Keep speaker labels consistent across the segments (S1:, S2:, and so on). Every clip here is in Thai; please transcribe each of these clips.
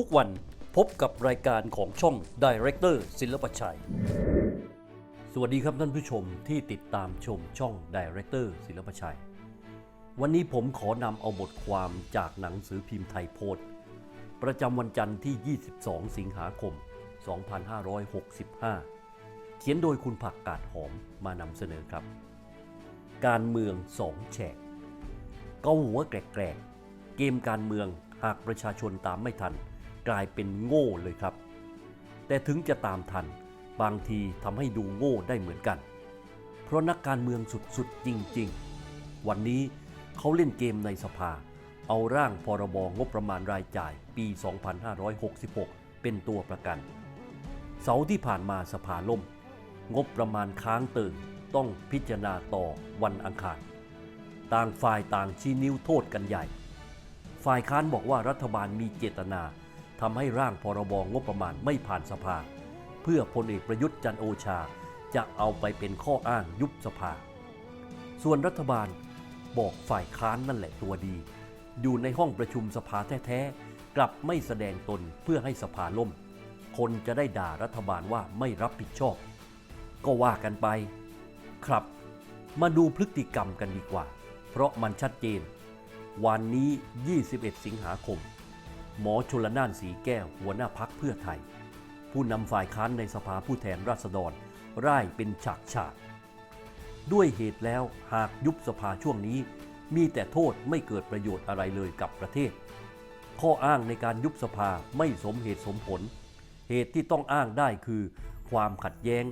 S1: ทุกวันพบกับรายการของช่อง Director ศิลปชัย สวัสดีครับท่านผู้ชมที่ติดตามชมช่อง Director ศิลปชัย วันนี้ผมขอนำเอาบทความจากหนังสือพิมพ์ไทยโพสต์ประจำวันจันทร์ที่ 22 สิงหาคม 2565 เขียนโดยคุณผักกาดหอมมานำเสนอครับ การเมืองสองแฉกเกาหัวแกรกๆ เกมการเมืองหากประชาชนตามไม่ทัน กลายเป็นโง่เลยครับ แต่ถึงจะตามทัน บางทีทำให้ดูโง่ได้เหมือนกัน เพราะนักการเมืองสุดๆจริง ๆ วันนี้เขาเล่นเกมในสภา เอาร่างพรบงบประมาณรายจ่ายปี 2566 เป็นตัวประกัน เสาร์ที่ผ่านมาสภาล่ม งบประมาณค้างเติ่งต้องพิจารณาต่อวันอังคาร ต่างฝ่ายต่างชี้นิ้วโทษกันใหญ่ ฝ่ายค้านบอกว่ารัฐบาลมีเจตนา ทำให้ร่างพรบงบประมาณไม่ผ่านสภา เพื่อพลเอกประยุทธ์จันโอชาจะเอาไปเป็นข้ออ้างยุบสภา ส่วนรัฐบาลบอกฝ่ายค้านนั่นแหละตัวดี อยู่ในห้องประชุมสภาแท้ๆ กลับไม่แสดงตนเพื่อให้สภาล่ม คนจะได้ด่ารัฐบาลว่าไม่รับผิดชอบ ก็ว่ากันไป ครับ มาดูพฤติกรรมกันดีกว่า เพราะมันชัดเจน วันนี้ 21 สิงหาคม หมอชลนานสีแก้ว หัวหน้าพักเพื่อไทย ผู้นำฝ่ายค้านในสภาผู้แทนราษฎรร่ายเป็นฉากฉาก ด้วยเหตุแล้วหากยุบสภาช่วงนี้ มีแต่โทษไม่เกิดประโยชน์อะไรเลยกับประเทศ ข้ออ้างในการยุบสภาไม่สมเหตุสมผล เหตุที่ต้องอ้างได้คือ ความขัดแย้ง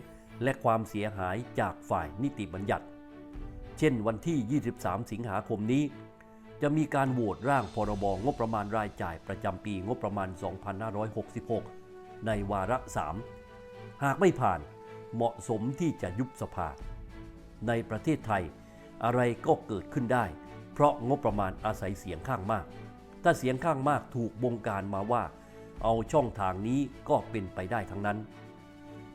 S1: และความเสียหายจากฝ่ายนิติบัญญัติ เช่นวันที่ 23 สิงหาคมนี้ จะมีการโหวตร่างพรบงบประมาณรายจ่ายประจำปีงบประมาณ 2566 ในวาระ 3 หากไม่ผ่านเหมาะสมที่จะยุบสภา ในประเทศไทย อะไรก็เกิดขึ้นได้ เพราะงบประมาณอาศัยเสียงข้างมาก ถ้าเสียงข้างมากถูกบงการมาว่า เอาช่องทางนี้ก็เป็นไปได้ทั้งนั้น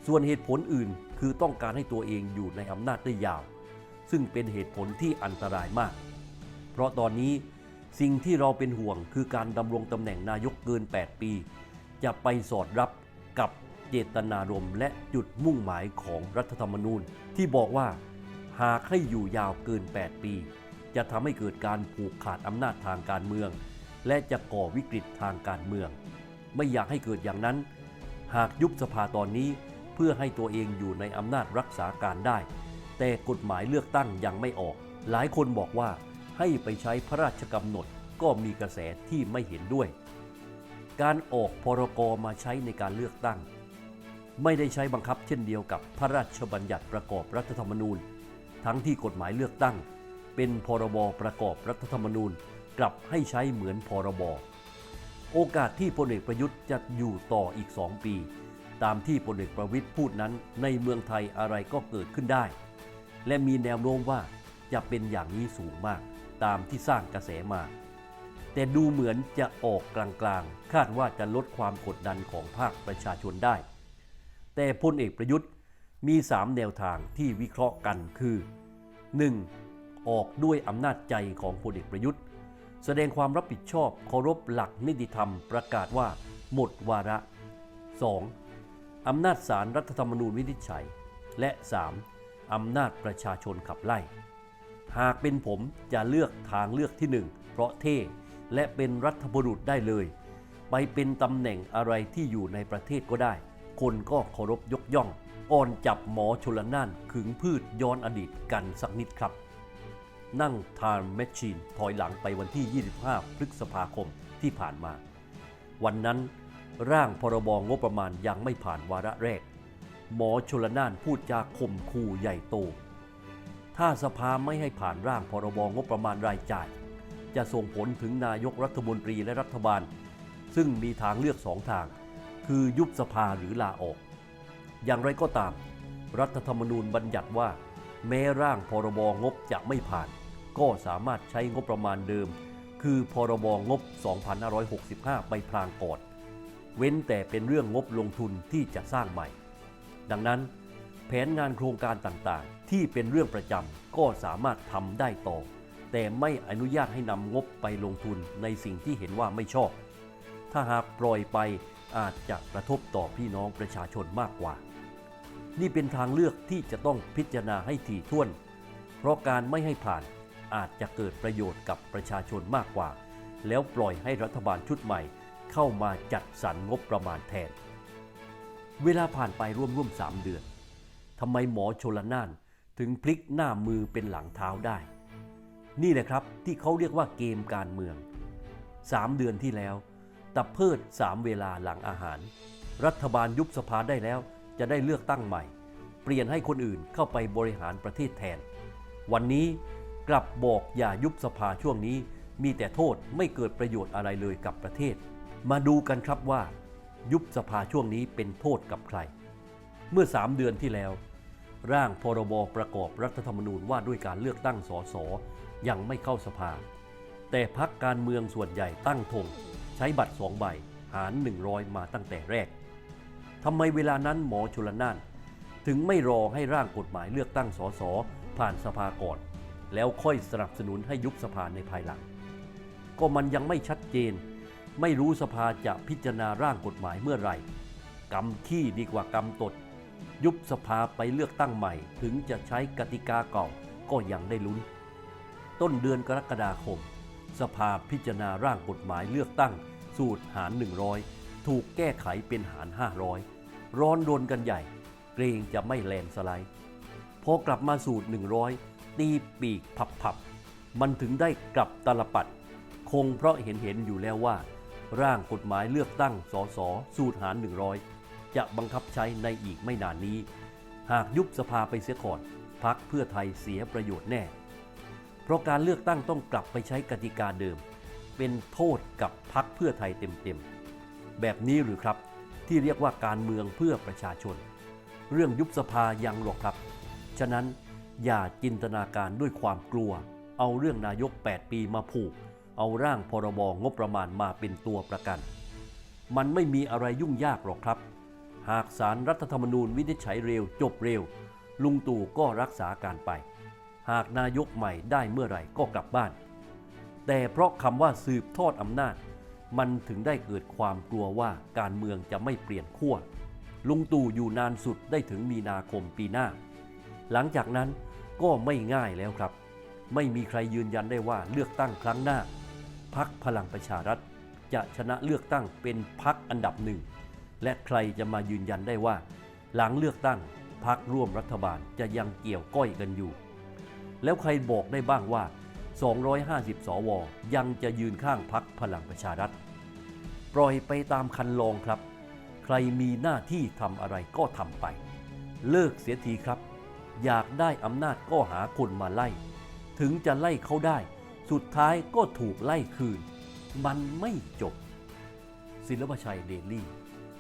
S1: ส่วนเหตุผลอื่นคือต้องการให้ตัวเองอยู่ในอำนาจได้ยาว ซึ่งเป็นเหตุผลที่อันตรายมาก ราะตอนนี้สิ่งที่เราเป็นห่วงคือการดำรงตำแหน่งนายกเกิน 8 ปี จะไปสอดรับกับเจตนารมณ์และจุดมุ่งหมายของรัฐธรรมนูญ ที่บอกว่า หากให้อยู่ยาวเกิน 8 ปี จะทำให้เกิดการผูกขาดอำนาจทางการเมือง และจะก่อวิกฤตทางการเมือง ไม่อยากให้เกิดอย่างนั้น หากยุบสภาตอนนี้เพื่อให้ตัวเองอยู่ในอำนาจรักษาการได้ แต่กฎหมายเลือกตั้งยังไม่ออก หลายคนบอกว่า ให้ไปใช้พระราชกำหนดก็มีกระแสที่ไม่เห็นด้วย การออกพรกมาใช้ในการเลือกตั้ง ไม่ได้ใช้บังคับเช่นเดียวกับพระราชบัญญัติประกอบรัฐธรรมนูญ ทั้งที่กฎหมายเลือกตั้ง เป็นพรบประกอบรัฐธรรมนูญกลับให้ใช้เหมือนพรบโอกาสที่พลเอกประยุทธ์จะอยู่ต่ออีก 2 ปี ตามที่พลเอกประวิตยพูดนั้น ในเมืองไทยอะไรก็เกิดขึ้นได้ และมีแนวโน้มว่าจะเป็นอย่างนี้สูงมาก ตามที่สร้างกระแสมา แต่ดูเหมือนจะออกกลางๆ คาดว่าจะลดความกดดันของภาคประชาชนได้ แต่พลเอกประยุทธ์มี 3 แนวทางที่วิเคราะห์กันคือ 1. ออกด้วยอำนาจใจของพลเอกประยุทธ์ แสดงความรับผิดชอบเคารพหลักนิติธรรมประกาศว่า หมดวาระ 2. อำนาจศาลรัฐธรรมนูญวินิจฉัย และ 3. อำนาจประชาชนขับไล่ หากเป็นผมจะเลือกทางเลือกที่ 1 เพราะเท่และเป็นรัฐบุรุษได้เลย ไปเป็นตำแหน่งอะไรที่อยู่ในประเทศก็ได้ คนก็เคารพยกย่อง อ่อนจับหมอชลน่านขึงพืชย้อนอดีตกันสักนิดครับ นั่งทานแมชชีนถอยหลังไปวันที่ 25 พฤษภาคมที่ผ่านมา วันนั้นร่างพรบงบประมาณยังไม่ผ่านวาระแรก หมอชลน่านพูดจาข่มขู่ใหญ่โต ถ้าสภาไม่ให้ผ่านร่างพรบงบประมาณรายจ่าย จะส่งผลถึงนายกรัฐมนตรีและรัฐบาล ซึ่งมีทางเลือกสองทาง คือยุบสภาหรือลาออก อย่างไรก็ตาม รัฐธรรมนูญบัญญัติว่า แม้ร่างพรบงบจะไม่ผ่าน ก็สามารถใช้งบประมาณเดิม คือพรบงบ 2565 ไปพลางก่อนเว้นแต่เป็นเรื่องงบลงทุนที่จะสร้างใหม่ ดังนั้น แผนงานโครงการต่างๆ ที่เป็นเรื่องประจำก็สามารถทำได้ต่อ แต่ไม่อนุญาตให้นำงบไปลงทุนในสิ่งที่เห็นว่าไม่ชอบ ถ้าหากปล่อยไปอาจจะกระทบต่อพี่น้องประชาชนมากกว่า นี่เป็นทางเลือกที่จะต้องพิจารณาให้ถี่ถ้วน เพราะการไม่ให้ผ่านอาจจะเกิดประโยชน์กับประชาชนมากกว่า แล้วปล่อยให้รัฐบาลชุดใหม่ เข้ามาจัดสรรงบประมาณแทน เวลาผ่านไปร่วมร่วมๆสามเดือน ทำไมหมอชลนานถึงพลิกหน้ามือเป็นหลังเท้าได้ นี่แหละครับที่เขาเรียกว่าเกมการเมือง 3 เดือนที่แล้วตับเพิด3เวลาหลังอาหาร รัฐบาลยุบสภาได้แล้วจะได้เลือกตั้งใหม่ เปลี่ยนให้คนอื่นเข้าไปบริหารประเทศแทน วันนี้กลับบอกอย่ายุบสภาช่วงนี้ มีแต่โทษไม่เกิดประโยชน์อะไรเลยกับประเทศ มาดูกันครับว่า ยุบสภาช่วงนี้เป็นโทษกับใคร เมื่อ3เดือนที่แล้ว ร่างพรบประกอบรัฐธรรมนูญว่าด้วยการเลือกตั้งสสยังไม่เข้าสภา แต่พักการเมืองส่วนใหญ่ตั้งธงใช้บัตรสองใบหาร 100 มาตั้งแต่แรกทำไมเวลานั้นหมอชลนาน ถึงไม่รอให้ร่างกฎหมายเลือกตั้งสสผ่านสภาก่อน แล้วค่อยสนับสนุนให้ยุบสภาในภายหลัง ก็มันยังไม่ชัดเจน ไม่รู้สภาจะพิจารณาร่างกฎหมายเมื่อไหร่กำขี้ดีกว่ากำตด ยุบสภาไปเลือกตั้งใหม่ ถึงจะใช้กติกาเก่าก็ยังได้ลุ้น ต้นเดือนกรกฎาคม สภาพิจารณาร่างกฎหมายเลือกตั้ง สูตรหาร 100 ถูกแก้ไขเป็นหาร 500 ร้อนรนกันใหญ่ เกรงจะไม่แลนสไลด์พอกลับมาสูตร 100 ตีปีกผับผับๆมันถึงได้กลับตลปัด คงเพราะเห็นเห็นอยู่แล้วว่า ร่างกฎหมายเลือกตั้งสสสูตรหาร 100 จะบังคับใช้ในอีกไม่นานนี้ หากยุบสภาไปเสียก่อนพักเพื่อไทยเสียประโยชน์แน่ เพราะการเลือกตั้งต้องกลับไปใช้กติกาเดิม เป็นโทษกับพักเพื่อไทยเต็มๆ แบบนี้หรือครับที่เรียกว่าการเมืองเพื่อประชาชน เรื่องยุบสภายังหรอกครับ ฉะนั้นอย่าจินตนาการด้วยความกลัว เอาเรื่องนายก 8 ปีมาผูก เอาร่างพรบงบประมาณมาเป็นตัวประกัน มันไม่มีอะไรยุ่งยากหรอกครับ หากสารรัฐธรรมนูญวินิจฉัยเร็วจบเร็ว ลุงตู่ก็รักษาการไป หากนายกใหม่ได้เมื่อไหร่ก็กลับบ้าน แต่เพราะคำว่าสืบทอดอำนาจ มันถึงได้เกิดความกลัวว่าการเมืองจะไม่เปลี่ยนขั้วลุงตู่อยู่นานสุดได้ถึงมีนาคมปีหน้า หลังจากนั้นก็ไม่ง่ายแล้วครับ ไม่มีใครยืนยันได้ว่าเลือกตั้งครั้งหน้าพักพลังประชารัฐจะชนะเลือกตั้งเป็นพักอันดับหนึ่ง และใครจะมายืนยันได้ว่า หลังเลือกตั้งพักร่วมรัฐบาลจะยังเกี่ยวก้อยกันอยู่ แล้วใครบอกได้บ้างว่า 250 สว ยังจะยืนข้างพักพลังประชารัฐ ปล่อยไปตามคันลองครับ ใครมีหน้าที่ทำอะไรก็ทำไป เลิกเสียทีครับ อยากได้อำนาจก็หาคนมาไล่ ถึงจะไล่เขาได้ สุดท้ายก็ถูกไล่คืน มันไม่จบ ศิลปชัยเดลี่